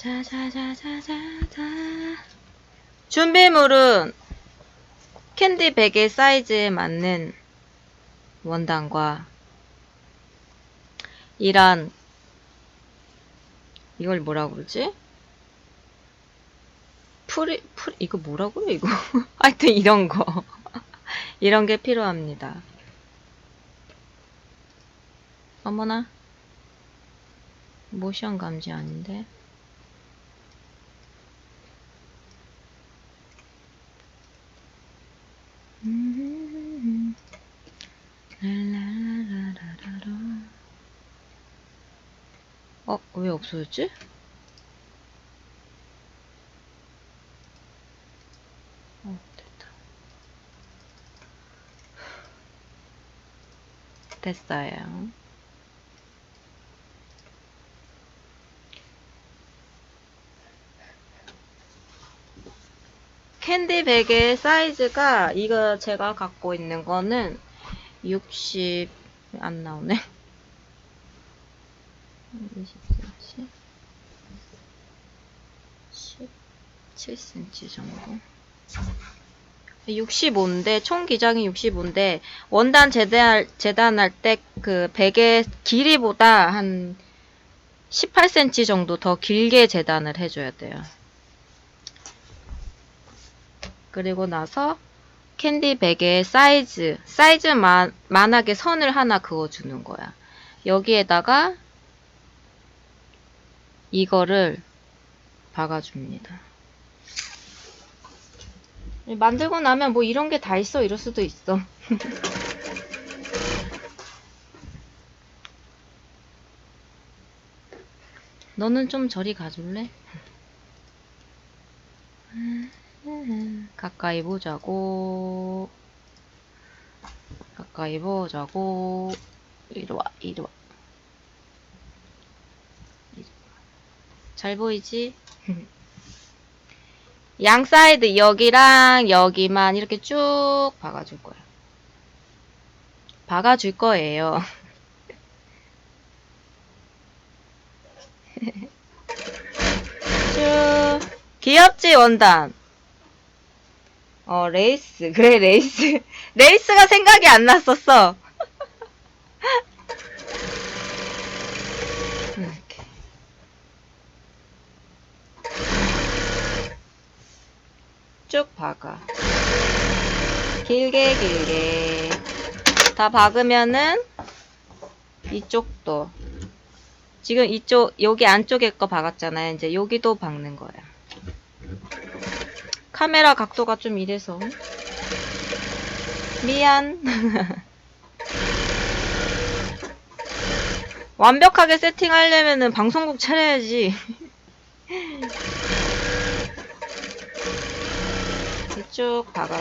자자자자자자 준비물은 캔디 베개 사이즈에 맞는 원단과 이런 이걸 뭐라 그러지? 프리 프리 이거 뭐라고요 이거? 하여튼 이런 거 이런 게 필요합니다. 어머나 모션 감지 아닌데 음, 랄랄랄라라라. 어, 왜 없어졌지? 어, 됐다. 됐어요. 캔디 베개의 사이즈가 이거 제가 갖고 있는 거는 60 안 나오네. 17cm 정도. 65인데 총 기장이 65인데 원단 재단 재단할 때 그 베개 길이보다 한 18cm 정도 더 길게 재단을 해줘야 돼요. 그리고 나서 캔디 베개의 사이즈, 사이즈 만 만하게 선을 하나 그어주는 거야. 여기에다가 이거를 박아줍니다. 만들고 나면 뭐 이런 게 다 있어 이럴 수도 있어. 너는 좀 저리 가줄래? 가까이 보자고. 가까이 보자고. 이리 와, 이리 와. 이리 와. 잘 보이지? 양 사이드 여기랑 여기만 이렇게 쭉 박아줄 거야. 박아줄 거예요. 쭉. 귀엽지, 원단? 어, 레이스. 그래, 레이스. 레이스가 생각이 안 났었어. 이렇게. 쭉 박아. 길게, 길게. 다 박으면은, 이쪽도. 지금 이쪽, 여기 안쪽에 거 박았잖아요. 이제 여기도 박는 거야. 카메라 각도가 좀 이래서. 미안. 완벽하게 세팅하려면은 방송국 차려야지. 이쪽 박아.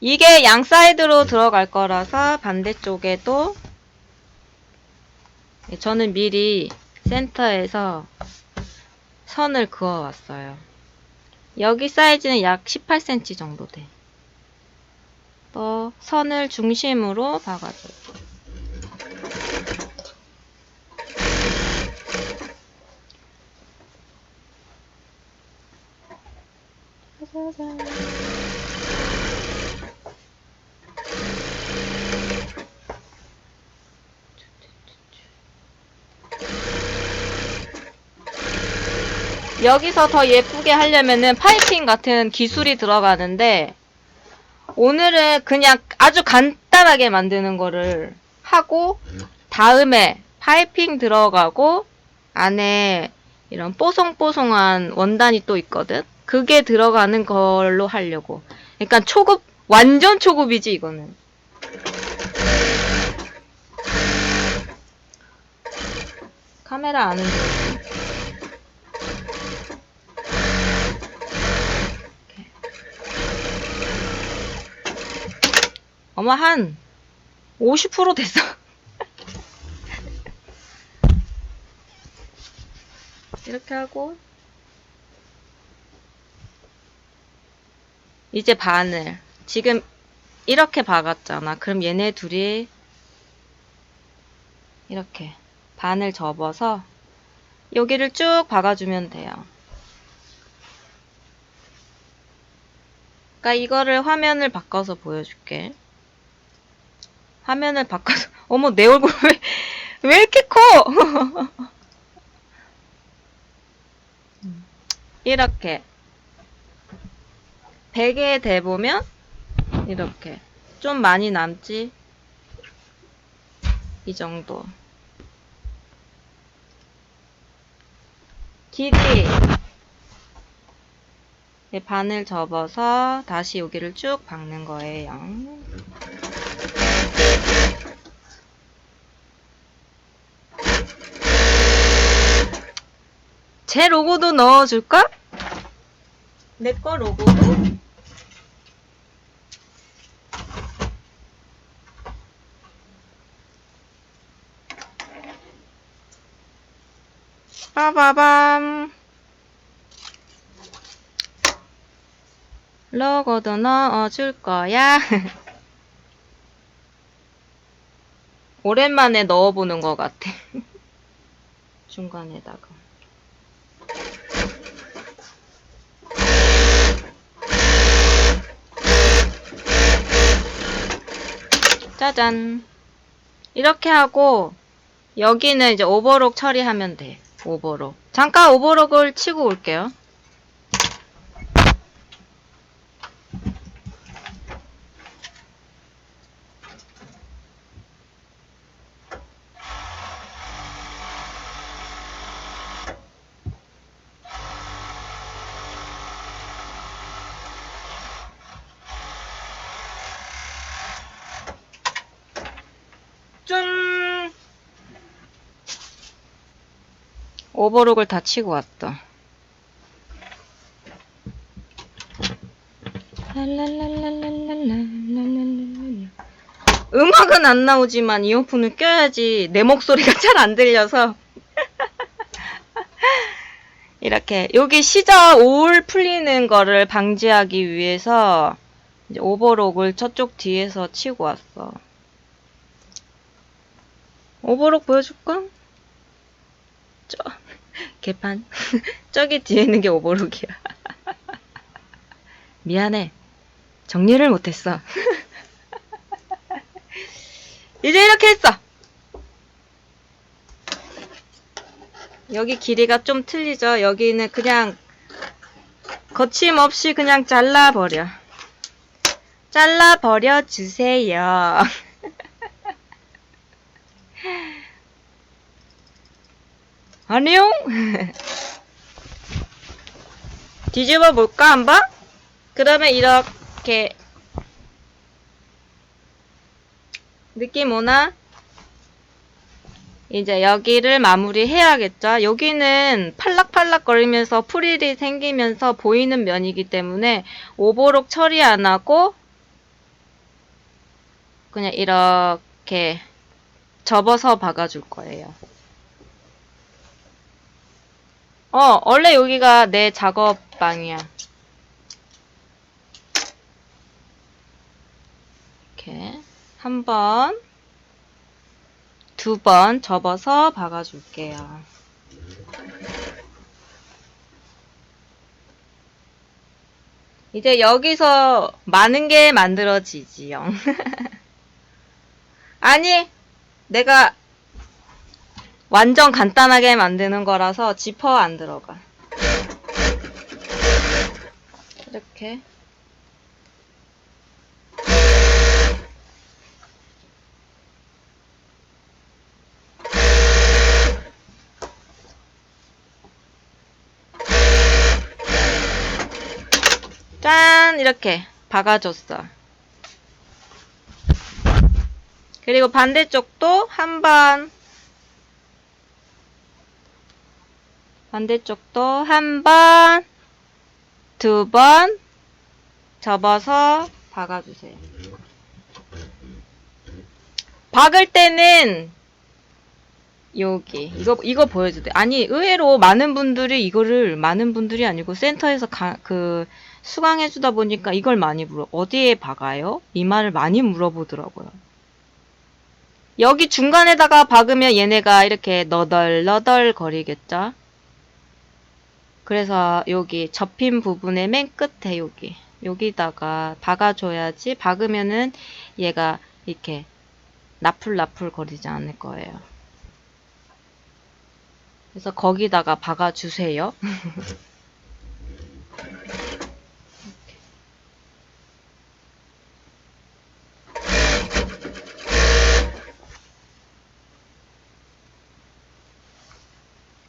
이게 양 사이드로 들어갈 거라서 반대쪽에도 저는 미리 센터에서 선을 그어 왔어요. 여기 사이즈는 약 18cm 정도 돼. 또 선을 중심으로 박아줘요. 짜자잔. 여기서 더 예쁘게 하려면은 파이핑 같은 기술이 들어가는데 오늘은 그냥 아주 간단하게 만드는 거를 하고 다음에 파이핑 들어가고 안에 이런 뽀송뽀송한 원단이 또 있거든. 그게 들어가는 걸로 하려고. 그러니까 초급 완전 초급이지 이거는. 카메라 안 흔들어. 어머 한50% 됐어. 이렇게 하고 이제 바늘 지금 이렇게 박았잖아. 그럼 얘네 둘이 이렇게 바늘 접어서 여기를 쭉 박아주면 돼요. 그러니까 이거를 화면을 바꿔서 보여줄게. 화면을 바꿔서 어머 내 얼굴 왜, 왜 이렇게 커? 이렇게 베개에 대보면 이렇게 좀 많이 남지 이 정도 길이 네, 반을 접어서 다시 여기를 쭉 박는 거예요. 제 로고도 넣어줄까? 내 거 로고도? 빠바밤. 로고도 넣어줄 거야. 오랜만에 넣어보는 것 같아. 중간에다가. 짜잔. 이렇게 하고, 여기는 이제 오버록 처리하면 돼. 오버록. 잠깐 오버록을 치고 올게요. 오버록을 다 치고 왔다. 음악은 안 나오지만 이어폰을 껴야지 내 목소리가 잘 안 들려서 이렇게 여기 시자 올 풀리는 거를 방지하기 위해서 오버록을 저쪽 뒤에서 치고 왔어. 오버록 보여줄까? 저 개판 저기 뒤에 있는 게 오버록이야. 미안해. 정리를 못했어. 이제 이렇게 했어. 여기 길이가 좀 틀리죠? 여기는 그냥 거침없이 그냥 잘라버려. 잘라버려 주세요. 안녕? 뒤집어 볼까, 한번? 그러면 이렇게 느낌 오나? 이제 여기를 마무리 해야겠죠? 여기는 팔락팔락 거리면서 프릴이 생기면서 보이는 면이기 때문에 오버록 처리 안 하고 그냥 이렇게 접어서 박아줄 거예요. 어, 원래 여기가 내 작업방이야. 이렇게 한 번, 두 번 접어서 박아줄게요. 이제 여기서 많은 게 만들어지지요. 아니, 내가 완전 간단하게 만드는 거라서 지퍼 안 들어가. 이렇게. 짠! 이렇게 박아줬어. 그리고 반대쪽도 한 번, 반대쪽도 한 번, 두 번 접어서 박아주세요. 박을 때는 여기 이거 이거 보여줘도 돼. 아니 의외로 많은 분들이 이거를 많은 분들이 아니고 센터에서 가, 그 수강해주다 보니까 이걸 많이 물어. 어디에 박아요? 이 말을 많이 물어보더라고요. 여기 중간에다가 박으면 얘네가 이렇게 너덜너덜 거리겠죠? 그래서 여기 접힌 부분의 맨 끝에 여기 여기다가 박아줘야지 박으면은 얘가 이렇게 나풀나풀 거리지 않을 거예요. 그래서 거기다가 박아주세요.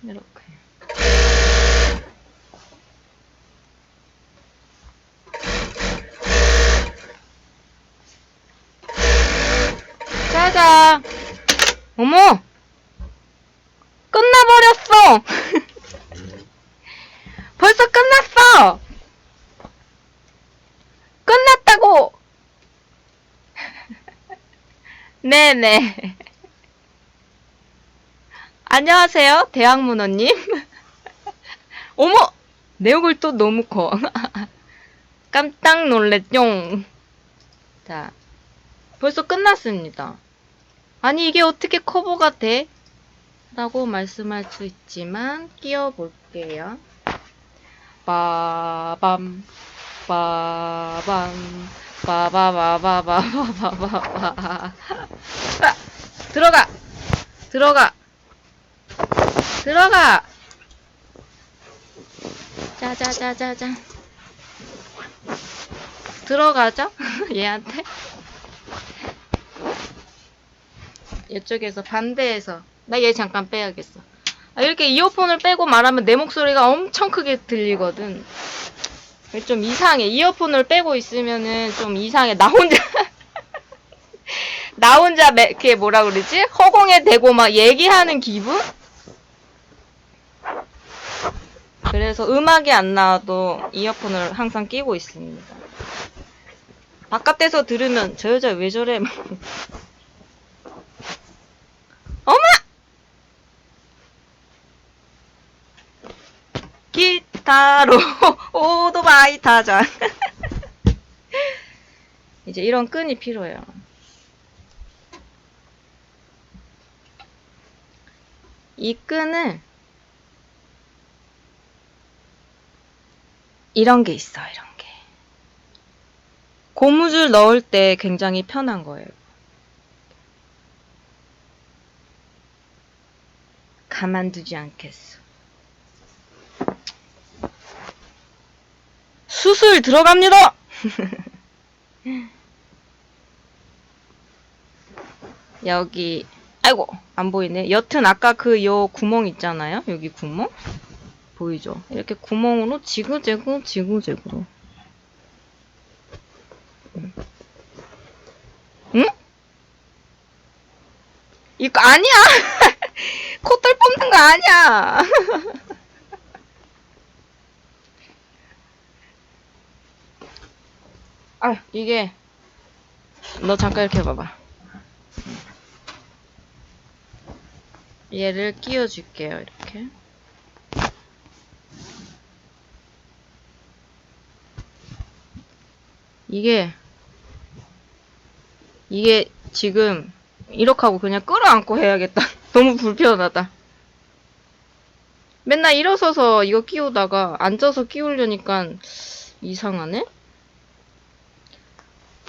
이렇게. 짜잔! 어머! 끝나버렸어! 벌써 끝났어! 끝났다고! 네네. 안녕하세요, 대학문어님. 어머! 내 얼굴 또 너무 커. 깜짝 놀랬죠? 자, 벌써 끝났습니다. 아니 이게 어떻게 커버가 돼? 라고 말씀할 수 있지만 끼워볼게요. 빠밤 빠밤 빠바바바바바바바 들어가 들어가 들어가. 짜자자자자. 들어가죠? 얘한테? 이쪽에서 반대에서. 나 얘 잠깐 빼야겠어. 아, 이렇게 이어폰을 빼고 말하면 내 목소리가 엄청 크게 들리거든. 좀 이상해. 이어폰을 빼고 있으면은 좀 이상해. 나 혼자. 나 혼자 매, 이렇게 뭐라 그러지? 허공에 대고 막 얘기하는 기분? 그래서 음악이 안 나와도 이어폰을 항상 끼고 있습니다. 바깥에서 들으면 저 여자 왜 저래? 어머! 기타로 오토바이 타자. 이제 이런 끈이 필요해요. 이 끈을 이런 게 있어, 이런 게. 고무줄 넣을 때 굉장히 편한 거예요. 가만두지 않겠어. 수술 들어갑니다! 여기, 아이고, 안 보이네. 여튼 아까 그 요 구멍 있잖아요? 여기 구멍? 보이죠? 이렇게 구멍으로 지그재그 지그재그로. 응? 응? 이거 아니야! 콧돌 뽑는 거 아니야! 아, 이게, 너 잠깐 이렇게 봐봐. 얘를 끼워줄게요, 이렇게. 이게 이게 지금 이렇게 하고 그냥 끌어안고 해야겠다. 너무 불편하다. 맨날 일어서서 이거 끼우다가 앉아서 끼우려니까 이상하네?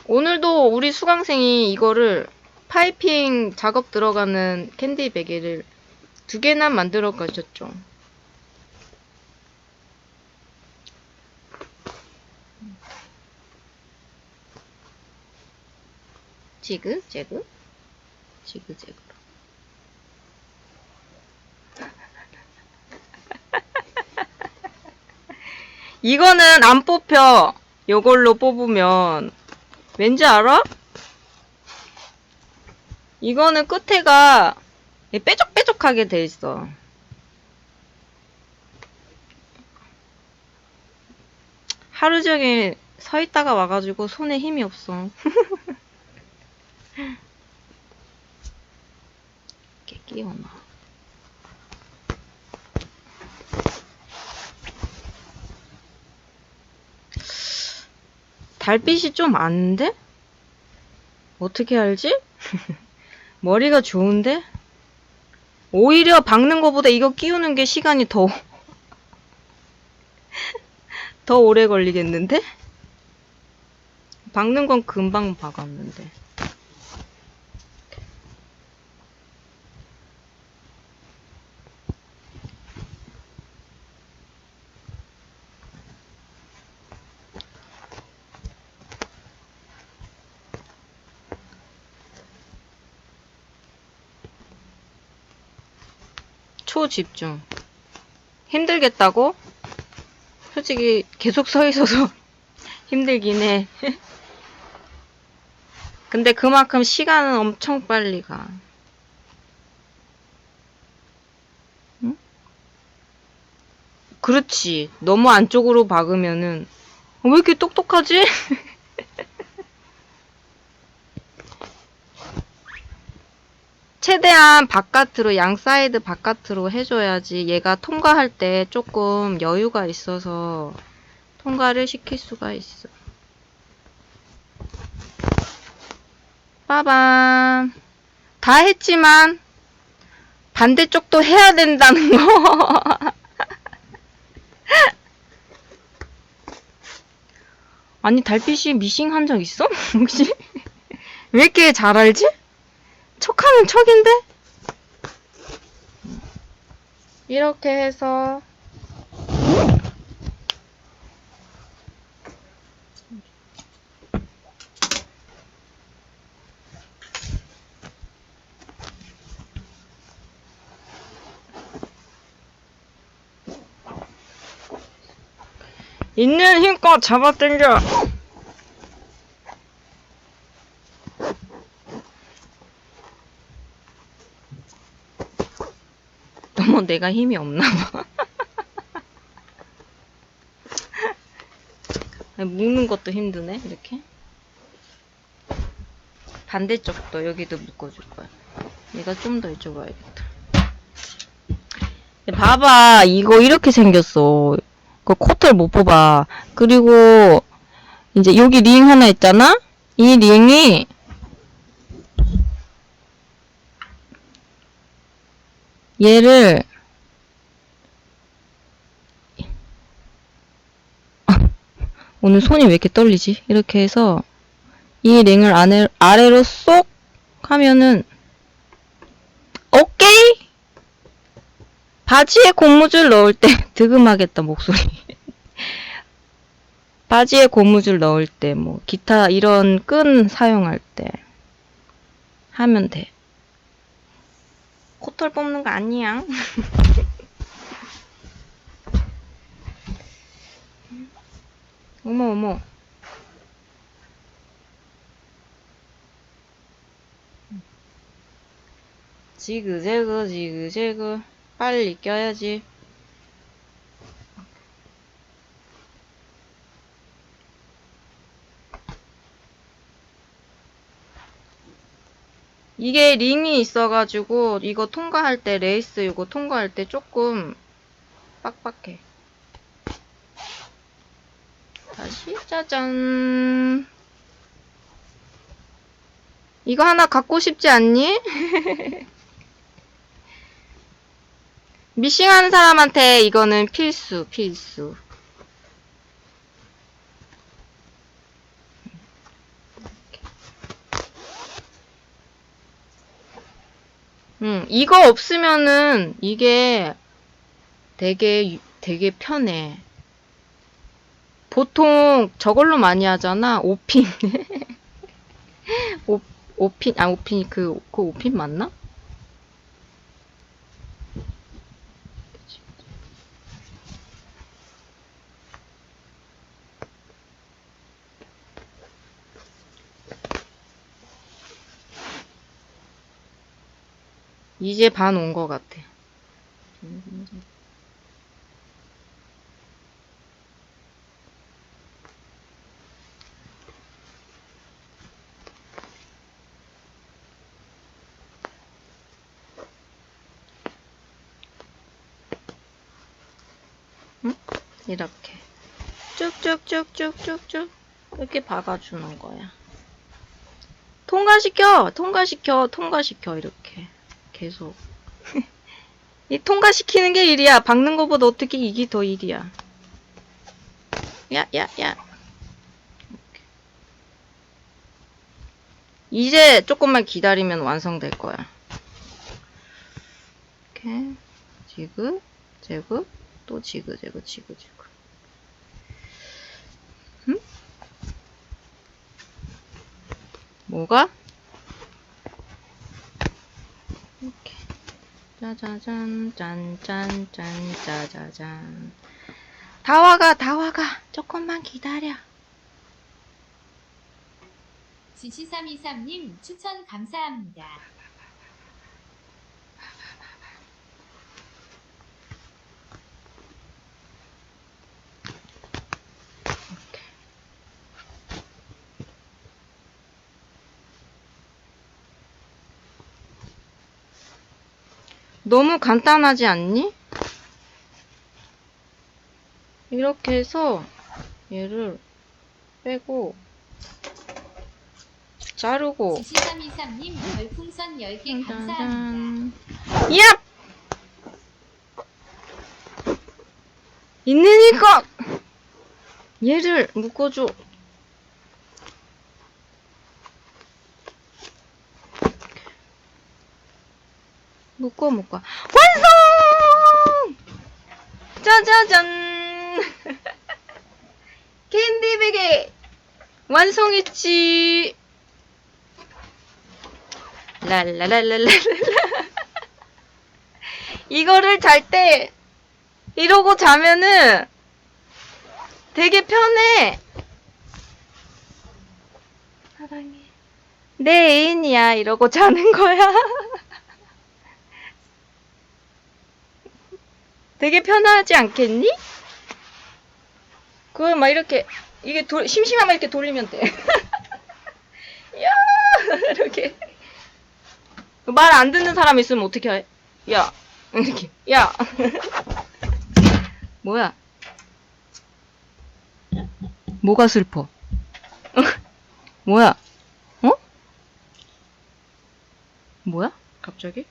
오늘도 우리 수강생이 이거를 파이핑 작업 들어가는 캔디 베개를 두 개나 만들어 가셨죠. 지그 재그 지그 재그 이거는 안 뽑혀 요걸로 뽑으면 왠지 알아? 이거는 끝에가 빼족빼족하게 돼 있어 하루 종일 서 있다가 와가지고 손에 힘이 없어 이렇게 끼워놔. 달빛이 좀 안데? 어떻게 알지? 머리가 좋은데? 오히려 박는 것보다 이거 끼우는 게 시간이 더 더 오래 걸리겠는데? 박는 건 금방 박았는데. 초집중. 힘들겠다고? 솔직히 계속 서 있어서 힘들긴 해. 근데 그만큼 시간은 엄청 빨리 가. 응? 그렇지. 너무 안쪽으로 박으면은 어, 왜 이렇게 똑똑하지? 최대한 바깥으로 양 사이드 바깥으로 해줘야지 얘가 통과할 때 조금 여유가 있어서 통과를 시킬 수가 있어. 빠밤. 다 했지만 반대쪽도 해야 된다는 거. 아니 달빛이 미싱 한 적 있어? 혹시? 왜 이렇게 잘 알지? 척하면 척인데? 이렇게 해서 있는 힘껏 잡아당겨 너무 내가 힘이 없나 봐. 묶는 것도 힘드네, 이렇게. 반대쪽도 여기도 묶어줄 거야. 얘가 좀 더 이쪽 와야겠다. 봐봐, 이거 이렇게 생겼어. 그 코털 못 뽑아. 그리고, 이제 여기 링 하나 있잖아? 이 링이, 얘를 오늘 손이 왜 이렇게 떨리지? 이렇게 해서 이 링을 아래, 아래로 쏙 하면은 오케이! 바지에 고무줄 넣을 때 득음하겠다 목소리 바지에 고무줄 넣을 때 뭐 기타 이런 끈 사용할 때 하면 돼 코털 뽑는 거 아니야. 어머 어머. 지그재그 지그재그 빨리 껴야지. 이게 링이 있어가지고 이거 통과할 때 레이스 이거 통과할 때 조금 빡빡해. 다시 짜잔. 이거 하나 갖고 싶지 않니? 미싱하는 사람한테 이거는 필수, 필수. 음, 이거 없으면은 이게 되게, 유- 되게 편해. 보통 저걸로 많이 하잖아. 5핀. 5, 5핀, 아, 5핀, 그, 그 5핀 맞나? 이제 반 온 것 같아. 이렇게 쭉쭉쭉쭉쭉쭉 이렇게 박아주는 거야. 통과시켜, 통과시켜, 통과시켜 이렇게 계속. 이 통과시키는 게 일이야. 박는 거보다 어떻게 이게 더 일이야. 야, 야, 야. 이제 조금만 기다리면 완성될 거야. 이렇게 지그, 제그, 또 지그, 제그, 지그, 지그. 뭐가? 이렇게. 짜자잔, 짠짠, 짠, 짜자잔. 다 와가, 다 와가. 조금만 기다려. 지시323님 추천 감사합니다. 너무 간단하지 않니? 이렇게 해서 얘를 빼고 자르고 지시323님 별풍선 10개 감사합니다. 짜잔. 야! 있으니까 얘를 묶어줘. 묶어 묶어. 완성! 짜자잔! 캔디 베개 완성했지. 랄랄랄랄랄라. 이거를 잘 때 이러고 자면은 되게 편해. 사랑해. 내 애인이야 이러고 자는 거야. 되게 편하지 않겠니? 그걸 막 이렇게 이게 돌- 심심하면 이렇게 돌리면 돼. 야 이렇게 말 안 듣는 사람 있으면 어떻게 해? 야 이렇게 야 뭐야? 뭐가 슬퍼? 뭐야? 어? 뭐야? 갑자기?